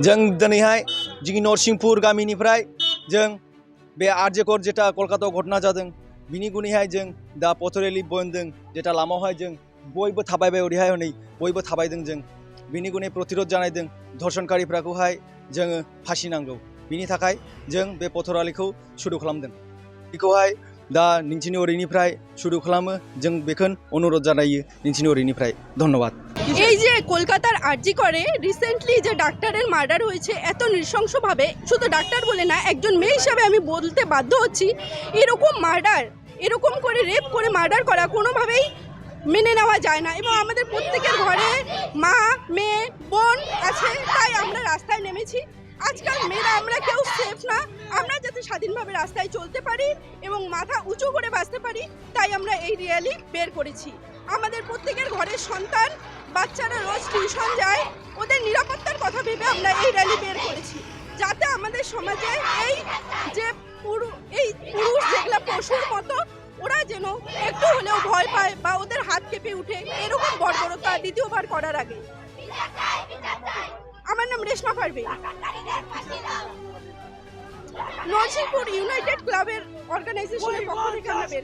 जों दिनैहाय जोंनि नरसिंहपुर गामिनिफ्राय जों बे आरजेकर जेटा कलकातायाव घटना जादों बिनि गुनैहाय जों दा पथरेलि बनदों जेटा लामायावहाय जों बयबो थाबायबाय ओरैहाय हनै बयबो थाबायदों जों बिनि गुनै प्रतिरद जानायदों धर्षणकारिफ्राखौहाय जोङो फासि नांगौ बिनि थाखाय जों बे पथरालिखौ सुरु खालामदों बेखौहाय दा नोंसिनि ओरैनिफ्राय सुरु खालामो जों बेखौनो अनुरद जानायो नोंसिनि ओरैनिफ्राय धन्यबाद এই যে কলকাতার আরজি করে রিসেন্টলি যে ডাক্তারের মার্ডার হয়েছে এত নৃশংসভাবে শুধু ডাক্তার বলে না একজন মেয়ে হিসাবে আমি বলতে বাধ্য হচ্ছি এরকম মার্ডার এরকম করে রেপ করে মার্ডার করা কোনোভাবেই মেনে নেওয়া যায় না। এবং আমাদের প্রত্যেকের ঘরে মা মেয়ে বোন আছে তাই আমরা রাস্তায় নেমেছি। আজকাল মেয়েরা আমরা কেউ সেফ না। যাতে স্বাধীনভাবে রাস্তায় চলতে পারি এবং মাথা উঁচু করে বাঁচতে পারি, তাই আমরা এই র্যালি বের করেছি। আমাদের প্রত্যেকের ঘরের সন্তান, বাচ্চারা রোজ টিউশন যায়, ওদের নিরাপত্তার কথা ভেবে আমরা এই র্যালি বের করেছি। যাতে আমাদের সমাজে এই যে পুরু, এই পুরুষ যেগুলো পশুর মতো, ওরা যেন একটু হলেও ভয় পায় বা ওদের হাত কেঁপে উঠে, এরকম বর্বরতা দ্বিতীয়বার করার আগে। আমার নাম রেশমা পারবে নরসিংপুর ইউনাইটেড ক্লাবের অর্গানাইজেশনের পক্ষ থেকে আমরা বের